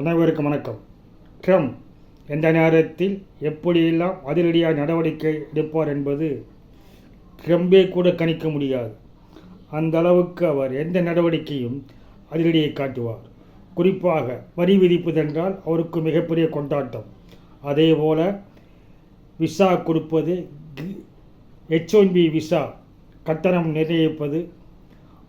அனைவருக்கும் வணக்கம். ட்ரம்ப் எந்த நேரத்தில் எப்படியெல்லாம் அதிரடியாக நடவடிக்கை எடுப்பார் என்பது ட்ரம்பே கூட கணிக்க முடியாது. அந்த அளவுக்கு அவர் எந்த நடவடிக்கையும் அதிரடியை காட்டுவார். குறிப்பாக வரி விதிப்பதென்றால் அவருக்கு மிகப்பெரிய கொண்டாட்டம். அதே போல விசா கொடுப்பது ஹெச் ஒன் பி விசா கட்டணம் நிர்ணயிப்பது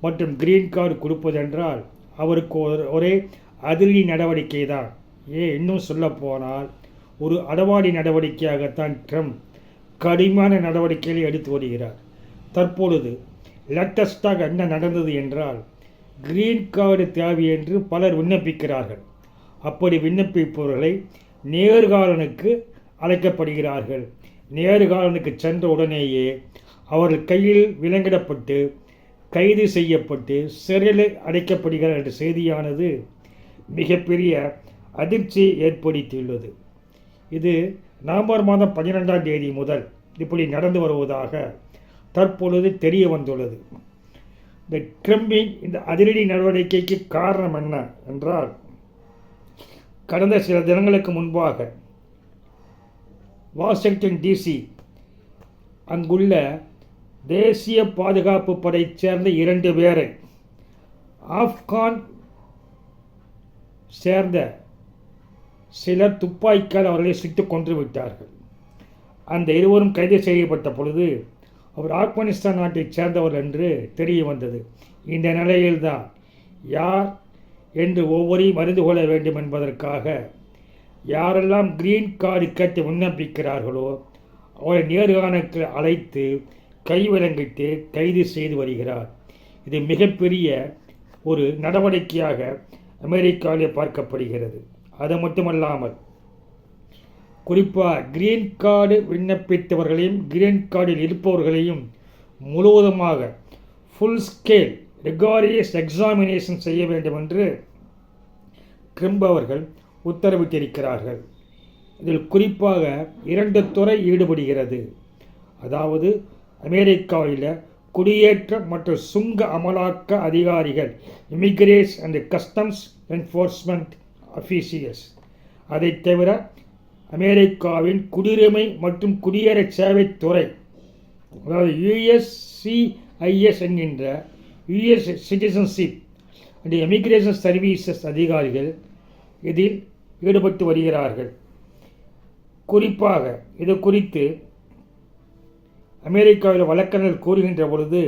மற்றும் கிரீன் கார்டு கொடுப்பதென்றால் அவருக்கு ஒரு ஒரே அதிரடி நடவடிக்கை தான். ஏன் இன்னும் சொல்லப்போனால் ஒரு அடவாடி நடவடிக்கையாகத்தான் ட்ரம்ப் கடுமையான நடவடிக்கைகளை எடுத்து வருகிறார். தற்பொழுது லேட்டஸ்டாக என்ன நடந்தது என்றால் கிரீன் கார்டு தேவை என்று பலர் விண்ணப்பிக்கிறார்கள். அப்படி விண்ணப்பிப்பவர்களை நேர்காலனுக்கு அழைக்கப்படுகிறார்கள். நேர்காலனுக்கு சென்ற உடனேயே அவர்கள் கையில் விலங்கிடப்பட்டு கைது செய்யப்பட்டு சிறையில் அடைக்கப்படுகிறார் என்ற செய்தியானது மிகப்பெரிய அதிர்ச்சி ஏற்படுத்தியுள்ளது. இது நவம்பர் மாதம் பன்னிரெண்டாம் தேதி முதல் இப்படி நடந்து வருவதாக தற்பொழுது தெரிய வந்துள்ளது. இந்த ட்ரம்பின் இந்த அதிரடி நடவடிக்கைக்கு காரணம் என்ன என்றால் கடந்த சில தினங்களுக்கு முன்பாக வாஷிங்டன் டிசி அங்குள்ள தேசிய பாதுகாப்பு படையைச் சேர்ந்த இரண்டு பேரை ஆப்கான் சேர்ந்த சிலர் துப்பாக்கியால் அவர்களை சுட்டு கொன்று விட்டார்கள். அந்த இருவரும் கைது செய்யப்பட்ட பொழுது அவர் ஆப்கானிஸ்தான் நாட்டைச் சேர்ந்தவர் என்று தெரிய வந்தது. இந்த நிலையில்தான் யார் என்று ஒவ்வொரையும் அறிந்து கொள்ள வேண்டும் என்பதற்காக யாரெல்லாம் கிரீன் கார்டு கேட்டு விண்ணப்பிக்கிறார்களோ அவரை நேர்காணலுக்கு அழைத்து கைவிலங்கிட்டு கைது செய்து வருகிறார். இது மிகப்பெரிய ஒரு நடவடிக்கையாக அமெரிக்காவிலே பார்க்கப்படுகிறது. அது மட்டுமல்லாமல் குறிப்பாக கிரீன் கார்டு விண்ணப்பித்தவர்களையும் கிரீன் கார்டில் இருப்பவர்களையும் முழுவதுமாக ஃபுல் ஸ்கேல் ரெகாரியஸ் எக்ஸாமினேஷன் செய்ய வேண்டும் என்று கிரிம்ப் அவர்கள் உத்தரவிட்டிருக்கிறார்கள். இதில் குறிப்பாக இரண்டு துறை ஈடுபடுகிறது. அதாவது அமெரிக்காவில் குடியேற்ற மற்றும் சுங்க அமலாக்க அதிகாரிகள் immigration and customs enforcement officials அதை தவிர அமெரிக்காவின் குடியுரிமை மற்றும் குடியேற சேவைத்துறை அதாவது யுஎஸ்சிஐஎஸ் என்கின்ற US citizenship and immigration services அதிகாரிகள் இதில் ஈடுபட்டு வருகிறார்கள். குறிப்பாக இது குறித்து அமெரிக்காவில் வழக்கறிஞர் கூறுகின்ற பொழுது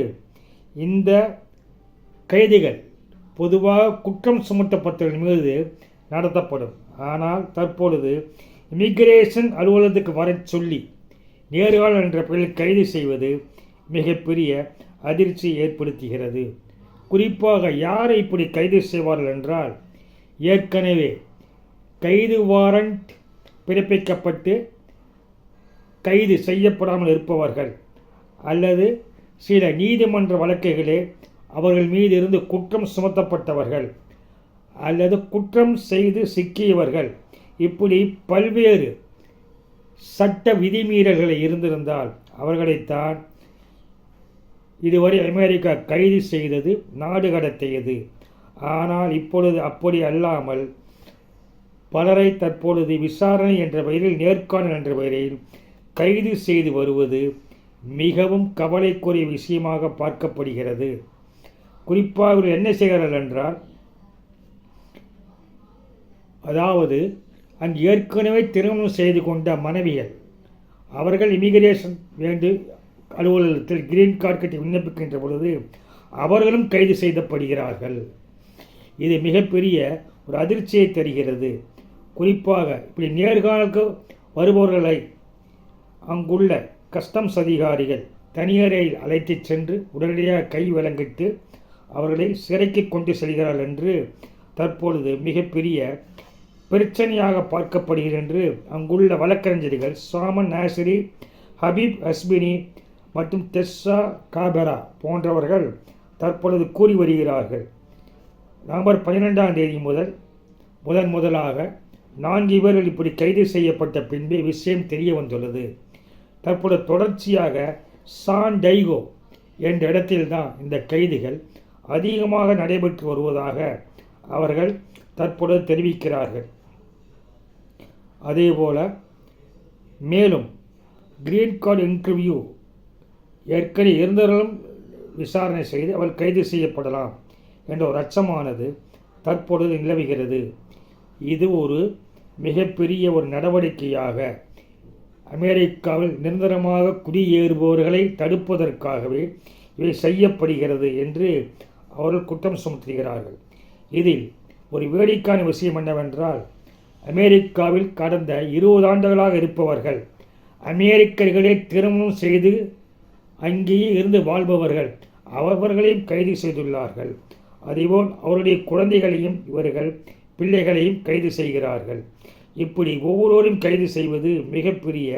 இந்த கைதிகள் பொதுவாக குற்றம் சுமத்தப்பட்டவர்கள் மீது நடத்தப்படும். ஆனால் தற்பொழுது இமிகிரேஷன் அலுவலகத்துக்கு வர சொல்லி நேர்காணல் என்ற பெயரில் கைது செய்வது மிகப்பெரிய அதிர்ச்சி ஏற்படுத்துகிறது. குறிப்பாக யாரை இப்படி கைது செய்வார்கள் என்றால் ஏற்கனவே கைது வாரண்ட் பிறப்பிக்கப்பட்டு கைது செய்யப்படாமல் இருப்பவர்கள். அல்லது சில நீதிமன்ற வழக்குகளே அவர்கள் மீது இருந்து குற்றம் சுமத்தப்பட்டவர்கள் அல்லது குற்றம் செய்து சிக்கியவர்கள். இப்படி பல்வேறு சட்ட விதிமீறல்களை இருந்திருந்தால் அவர்களைத்தான் இதுவரை அமெரிக்கா கைது செய்தது நாடு கடத்தியது. ஆனால் இப்பொழுது அப்படி அல்லாமல் பலரை தற்பொழுது விசாரணை என்ற பெயரில் நேர்காணல் என்ற பெயரில் கைது செய்து வருவது மிகவும் கவலைக்குரிய விஷயமாக பார்க்கப்படுகிறது. குறிப்பாக இவர்கள் என்ன செய்கிறார்கள் என்றால் அதாவது அங்கு ஏற்கனவே திருமணம் செய்து கொண்ட மனைவிகள் அவர்கள் இமிகிரேஷன் வேண்டு அலுவலகத்தில் கிரீன் கார்டு கட்டி விண்ணப்பிக்கின்ற பொழுது அவர்களும் கைது செய்யப்படுகிறார்கள் இது மிகப்பெரிய ஒரு அதிர்ச்சியை தருகிறது. குறிப்பாக இப்படி நேர்காணலுக்கு வருபவர்களை அங்குள்ள கஸ்டம்ஸ் அதிகாரிகள் தனியறையில் அழைத்துச் சென்று உடனடியாக கை வழங்கிட்டு அவர்களை சிறைக்கு கொண்டு செல்கிறார்கள் என்று தற்பொழுது மிகப்பெரிய பிரச்சனையாக பார்க்கப்படுகிறது என்று அங்குள்ள வழக்கறிஞர்கள் சாமன் நாசிரி ஹபீப் ஹஸ்பினி மற்றும் தெஸ்ஸா காபெரா போன்றவர்கள் தற்பொழுது கூறி வருகிறார்கள். நவம்பர் பன்னிரெண்டாம் தேதி முதல் முதன் முதலாக நான்கு பேர்கள் இப்படி கைது செய்யப்பட்ட பின்பே விஷயம் தெரிய வந்துள்ளது. தற்பொழுது தொடர்ச்சியாக சான் டைகோ என்ற இடத்தில்தான் இந்த கைதுகள் அதிகமாக நடைபெற்று வருவதாக அவர்கள் தற்பொழுது தெரிவிக்கிறார்கள். அதேபோல மேலும் கிரீன் கார்டு இன்டர்வியூ ஏற்கனவே இருந்தவர்களும் விசாரணை செய்து அவர் கைது செய்யப்படலாம் என்ற ஒரு அச்சமானது தற்பொழுது நிலவுகிறது. இது ஒரு மிகப்பெரிய ஒரு நடவடிக்கையாக அமெரிக்காவில் நிரந்தரமாக குடியேறுபவர்களை தடுப்பதற்காகவே இவை செய்யப்படுகிறது என்று அவர்கள் குற்றம் சுமத்துகிறார்கள். இதில் ஒரு வேடிக்கான விஷயம் என்னவென்றால் அமெரிக்காவில் கடந்த இருபது ஆண்டுகளாக இருப்பவர்கள் அமெரிக்கர்களே திருமணம் செய்து அங்கேயே இருந்து வாழ்பவர்கள் அவர்களையும் கைது செய்துள்ளார்கள். அதேபோல் அவருடைய குழந்தைகளையும் இவர்கள் பிள்ளைகளையும் கைது செய்கிறார்கள். இப்படி ஒவ்வொருவரும் கைது செய்வது மிகப்பெரிய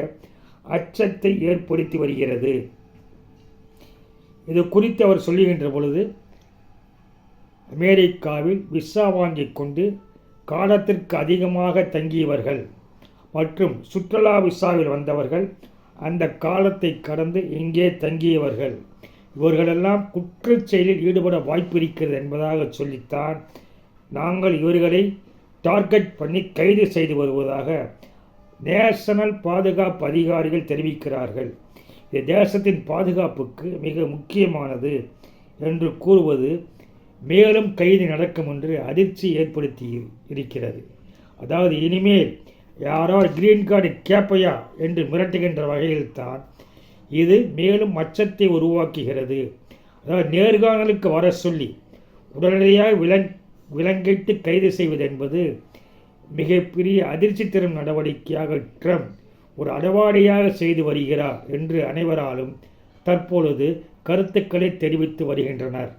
அச்சத்தை ஏற்படுத்தி வருகிறது. இது குறித்து அவர் சொல்லுகின்ற பொழுது அமெரிக்காவில் விசா வாங்கிக் கொண்டு காலத்திற்கு அதிகமாக தங்கியவர்கள் மற்றும் சுற்றுலா விசாவில் வந்தவர்கள் அந்த காலத்தை கடந்து இங்கே தங்கியவர்கள். இவர்களெல்லாம் குற்றச் செயலில் ஈடுபட வாய்ப்பு இருக்கிறது என்பதாக சொல்லித்தான். நாங்கள் இவர்களை டார்கெட் பண்ணி கைது செய்து வருவதாக நேஷனல் பாதுகாப்பு அதிகாரிகள் தெரிவிக்கிறார்கள். இது தேசத்தின் பாதுகாப்புக்கு மிக முக்கியமானது என்று கூறுவது மேலும் கைது நடக்கும் என்று அதிர்ச்சி ஏற்படுத்தி இருக்கிறது. அதாவது இனிமேல் யாரால் கிரீன் கார்டு கேப்பையா என்று மிரட்டுகின்ற வகையில்தான் இது மேலும் அச்சத்தை உருவாக்குகிறது. அதாவது நேர்காணலுக்கு வர சொல்லி உடனடியாக விலங் விலங்கிட்டு கைது செய்வது என்பது மிகப்பெரிய அதிர்ச்சி தரும் நடவடிக்கையாக ட்ரம்ப் ஒரு அடவாடியாக செய்து வருகிறார் என்று அனைவராலும் தற்பொழுது கருத்துக்களை தெரிவித்து வருகின்றனர்.